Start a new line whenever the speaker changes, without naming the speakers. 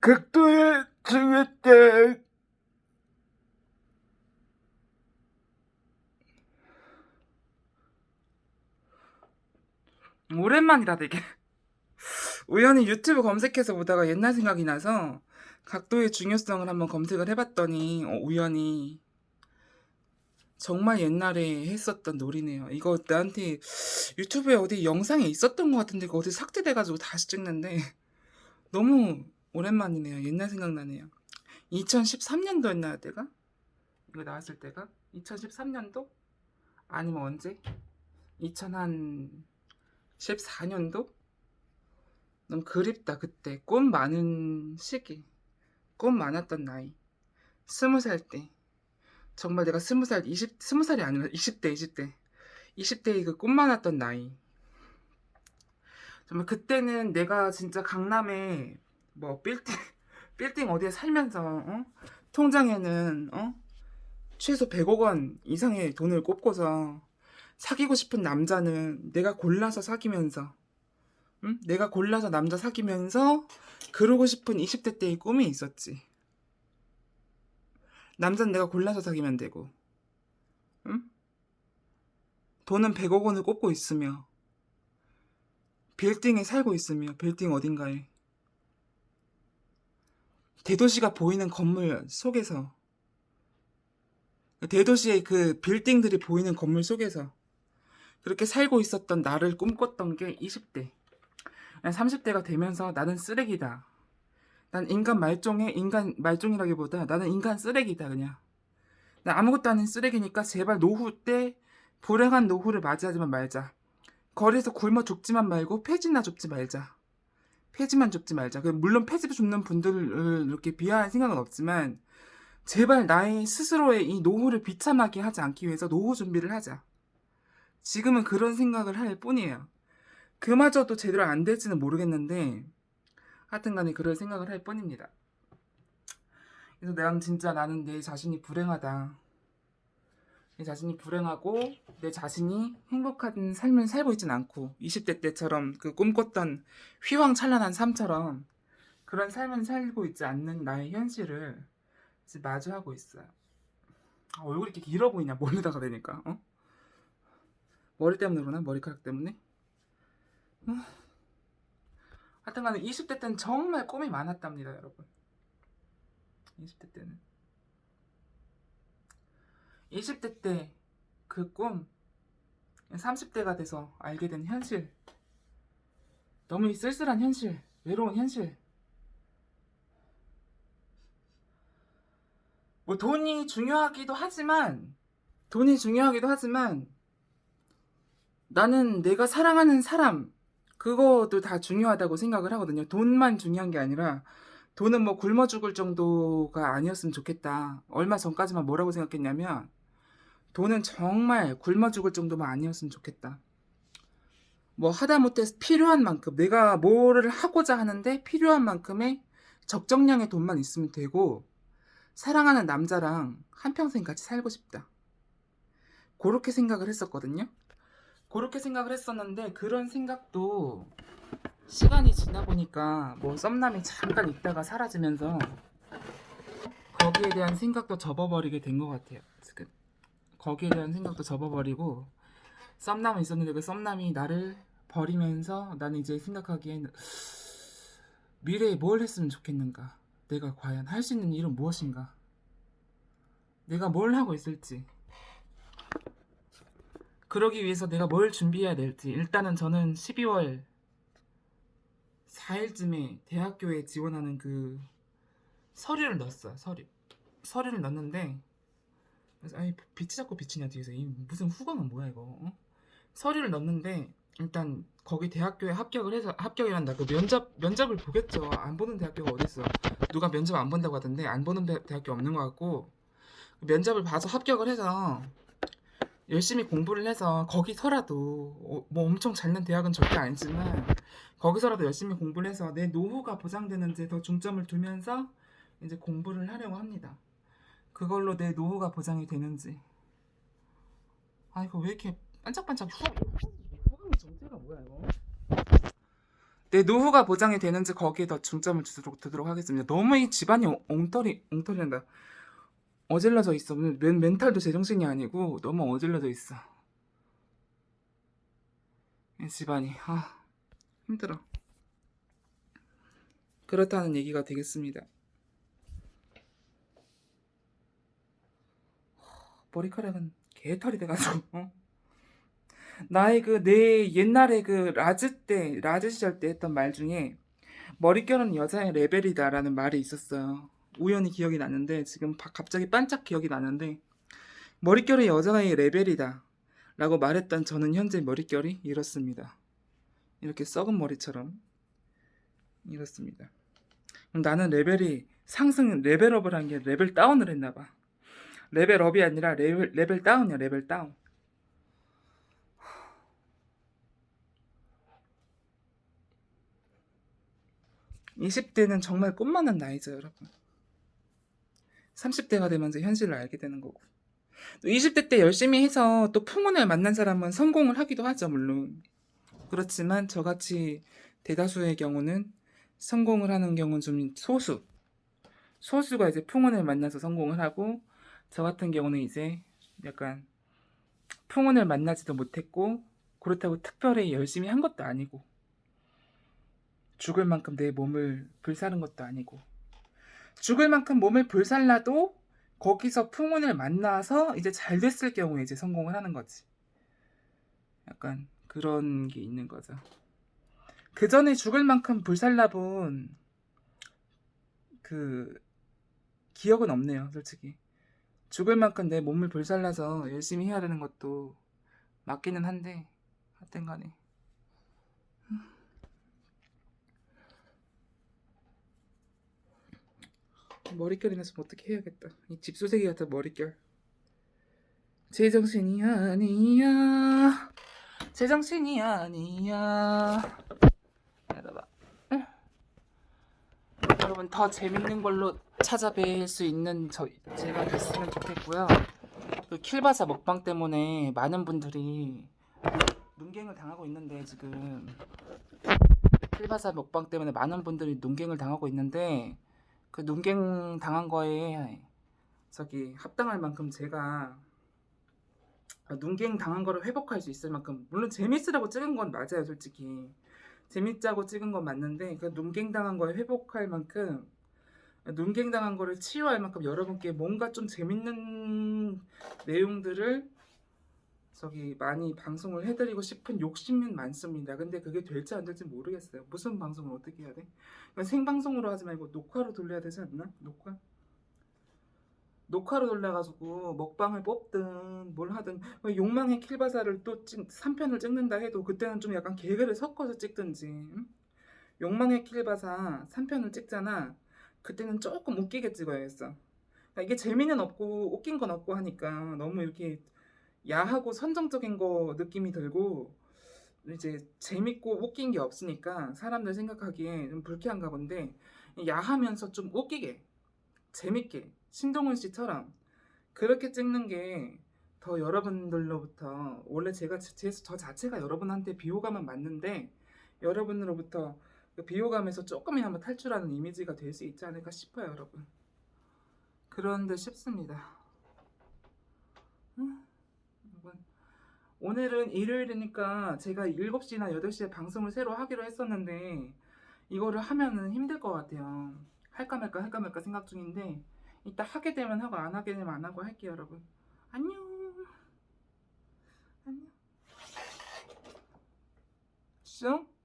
극도의 중요대 오랜만이라 되게 우연히 유튜브 검색해서 보다가 옛날 생각이 나서 각도의 중요성을 한번 검색을 해봤더니 어, 우연히 정말 옛날에 했었던 놀이네요. 이거 나한테 유튜브에 어디 영상에 있었던 것 같은데 그거 어디 삭제돼가지고 다시 찍는데 너무 오랜만이네요. 옛날 생각나네요. 2013년도였나요, 때가? 이거 나왔을 때가? 2013년도? 아니면 언제? 2014년도? 너무 그립다, 그때. 꿈 많은 시기. 꿈 많았던 나이. 스무 살 때. 정말 내가 스무 살, 20, 스무 살이 아니라 20대, 20대. 20대의 그꿈 많았던 나이. 정말 그때는 내가 진짜 강남에 뭐 빌딩, 빌딩 어디에 살면서, 어? 통장에는, 어? 최소 100억 원 이상의 돈을 꼽고서 사귀고 싶은 남자는 내가 골라서 사귀면서, 응? 내가 골라서 남자 사귀면서 그러고 싶은 20대 때의 꿈이 있었지. 남자는 내가 골라서 사귀면 되고, 응? 돈은 100억 원을 꼽고 있으며, 빌딩에 살고 있으며, 빌딩 어딘가에. 대도시가 보이는 건물 속에서, 대도시의 그 빌딩들이 보이는 건물 속에서, 그렇게 살고 있었던 나를 꿈꿨던 게 20대. 30대가 되면서 나는 쓰레기다. 난 인간 말종의 인간 말종이라기보다 나는 인간 쓰레기다 그냥. 나 아무것도 아닌 쓰레기니까 제발 노후 때 불행한 노후를 맞이하지만 말자. 거리에서 굶어 죽지만 말고 폐지나 줍지 말자. 폐지만 줍지 말자. 그 물론 폐지 줍는 분들을 이렇게 비하할 생각은 없지만 제발 나의 스스로의 이 노후를 비참하게 하지 않기 위해서 노후 준비를 하자. 지금은 그런 생각을 할 뿐이에요. 그마저도 제대로 안 될지는 모르겠는데 하여튼간에 그럴 생각을 할 뿐입니다. 그래서 내가 진짜 나는 내 자신이 불행하다. 내 자신이 불행하고 내 자신이 행복한 삶을 살고 있진 않고 20대 때처럼 그 꿈꿨던 휘황찬란한 삶처럼 그런 삶을 살고 있지 않는 나의 현실을 이제 마주하고 있어요. 아, 얼굴이 이렇게 길어 보이냐 멀리다가 되니까 어? 머리 때문에 그러나? 머리카락 때문에? 하여튼 간에 20대 때는 정말 꿈이 많았답니다, 여러분. 20대 때는. 20대 때 그 꿈, 30대가 돼서 알게 된 현실. 너무 쓸쓸한 현실, 외로운 현실. 뭐 돈이 중요하기도 하지만, 돈이 중요하기도 하지만, 나는 내가 사랑하는 사람, 그것도 다 중요하다고 생각을 하거든요. 돈만 중요한 게 아니라 돈은 뭐 굶어 죽을 정도가 아니었으면 좋겠다. 얼마 전까지만 뭐라고 생각했냐면 돈은 정말 굶어 죽을 정도만 아니었으면 좋겠다. 뭐 하다못해 필요한 만큼 내가 뭐를 하고자 하는데 필요한 만큼의 적정량의 돈만 있으면 되고 사랑하는 남자랑 한평생 같이 살고 싶다. 그렇게 생각을 했었거든요. 그렇게 생각을 했었는데 그런 생각도 시간이 지나 보니까 뭐 썸남이 잠깐 있다가 사라지면서 거기에 대한 생각도 접어버리게 된 것 같아요. 지금 거기에 대한 생각도 접어버리고 썸남이 있었는데 그 썸남이 나를 버리면서 나는 이제 생각하기엔 미래에 뭘 했으면 좋겠는가? 내가 과연 할 수 있는 일은 무엇인가? 내가 뭘 하고 있을지 그러기 위해서 내가 뭘 준비해야 될지 일단은 저는 12월 4일쯤에 대학교에 지원하는 그 서류를 넣었어요 서류 서류를 넣었는데 그래서 아니 빛이 자꾸 비치냐 뒤에서 이 무슨 후광은 뭐야 이거 어? 서류를 넣었는데 일단 거기 대학교에 합격을 해서 합격이란다 그 면접 면접을 보겠죠 안 보는 대학교가 어딨어 누가 면접 안 본다고 하던데 안 보는 대- 대학교 없는 것 같고 면접을 봐서 합격을 해서 열심히 공부를 해서 거기서라도 어, 뭐 엄청 잘난 대학은 절대 아니지만 거기서라도 열심히 공부를 해서 내 노후가 보장되는지 더 중점을 두면서 이제 공부를 하려고 합니다. 그걸로 내 노후가 보장이 되는지. 아 이거 왜 이렇게 반짝반짝 후 후광이 정체가 뭐야 이거? 내 노후가 보장이 되는지 거기에 더 중점을 주도록, 두도록 하겠습니다. 너무 이 집안이 엉- 엉터리, 엉터리한다. 어질러져 있어. 멘, 멘탈도 제정신이 아니고 너무 어질러져 있어. 이 집안이, 아, 힘들어. 그렇다는 얘기가 되겠습니다. 머리카락은 개털이 돼가지고, 어? 나의 그 내 옛날에 그 라즈 때 라즈 시절 때 했던 말 중에 머릿결은 여자의 레벨이다라는 말이 있었어요. 우연히 기억이 나는데 지금 바- 갑자기 반짝 기억이 나는데 머릿결은 여자의 레벨이다 라고 말했던 저는 현재 머릿결이 이렇습니다. 이렇게 썩은 머리처럼 이렇습니다. 나는 레벨이 상승 레벨업을 한 게 레벨 다운을 했나 봐. 레벨업이 아니라 레벨 레벨 다운이야 레벨 다운. 20대는 정말 꿈만한 나이죠, 여러분. 30대가 되면서 현실을 알게 되는 거고. 또 20대 때 열심히 해서 또 풍운을 만난 사람은 성공을 하기도 하죠, 물론. 그렇지만 저같이 대다수의 경우는 성공을 하는 경우는 좀 소수. 소수가 이제 풍운을 만나서 성공을 하고, 저 같은 경우는 이제 약간 풍운을 만나지도 못했고, 그렇다고 특별히 열심히 한 것도 아니고, 죽을 만큼 내 몸을 불사른 것도 아니고 죽을 만큼 몸을 불살라도 거기서 풍운을 만나서 이제 잘 됐을 경우에 이제 성공을 하는 거지. 약간 그런 게 있는 거죠. 그 전에 죽을 만큼 불살라본 그 기억은 없네요, 솔직히. 죽을 만큼 내 몸을 불살라서 열심히 해야 되는 것도 맞기는 한데 하여튼 간에 머릿결이나 좀 어떻게 해야겠다. 이 집수세기 같은 머릿결. 제정신이 아니야. 제정신이 아니야. 여러분. 응. 여러분 더 재밌는 걸로 찾아뵐 수 있는 저 제가 됐으면 좋겠고요. 그 킬바사 먹방 때문에 많은 분들이 눈갱을 당하고 있는데 지금 킬바사 먹방 때문에 많은 분들이 눈갱을 당하고 있는데 그 눈갱 당한 거에 저기 합당할 만큼 제가 아, 눈갱 당한 거를 회복할 수 있을 만큼 물론 재밌으라고 찍은 건 맞아요 솔직히 재밌자고 찍은 건 맞는데 그 눈갱 당한 거에 회복할 만큼 눈갱 당한 거를 치유할 만큼 여러분께 뭔가 좀 재밌는 내용들을 저기 많이 방송을 해드리고 싶은 욕심은 많습니다. 근데 그게 될지 안 될지 모르겠어요. 무슨 방송을 어떻게 해야 돼? 그러니까 생방송으로 하지 말고 녹화로 돌려야 되지 않나? 녹화? 녹화로 돌려가지고 먹방을 뽑든 뭘 하든 욕망의 킬바사를 또 3편을 찍는다 해도 그때는 좀 약간 개그를 섞어서 찍든지 응? 욕망의 킬바사 3편을 찍잖아 그때는 조금 웃기게 찍어야겠어 그러니까 이게 재미는 없고 웃긴 건 없고 하니까 너무 이렇게 야하고 선정적인 거 느낌이 들고 이제 재밌고 웃긴 게 없으니까 사람들 생각하기에 좀 불쾌한가 본데 야하면서 좀 웃기게 재밌게 신동훈 씨처럼 그렇게 찍는 게 더 여러분들로부터 원래 제가 제, 저 자체가 여러분한테 비호감은 맞는데 여러분으로부터 그 비호감에서 조금이나마 탈출하는 이미지가 될 수 있지 않을까 싶어요 여러분. 그런데 싶습니다. 음, 여러분 오늘은 일요일이니까 제가 7시나 8시에 방송을 새로 하기로 했었는데 이거를 하면은 힘들 것 같아요. 할까 말까 할까 말까 생각 중인데 이따 하게 되면 하고 안 하게 되면 안 하고 할게요, 여러분. 안녕. 안녕. 슝.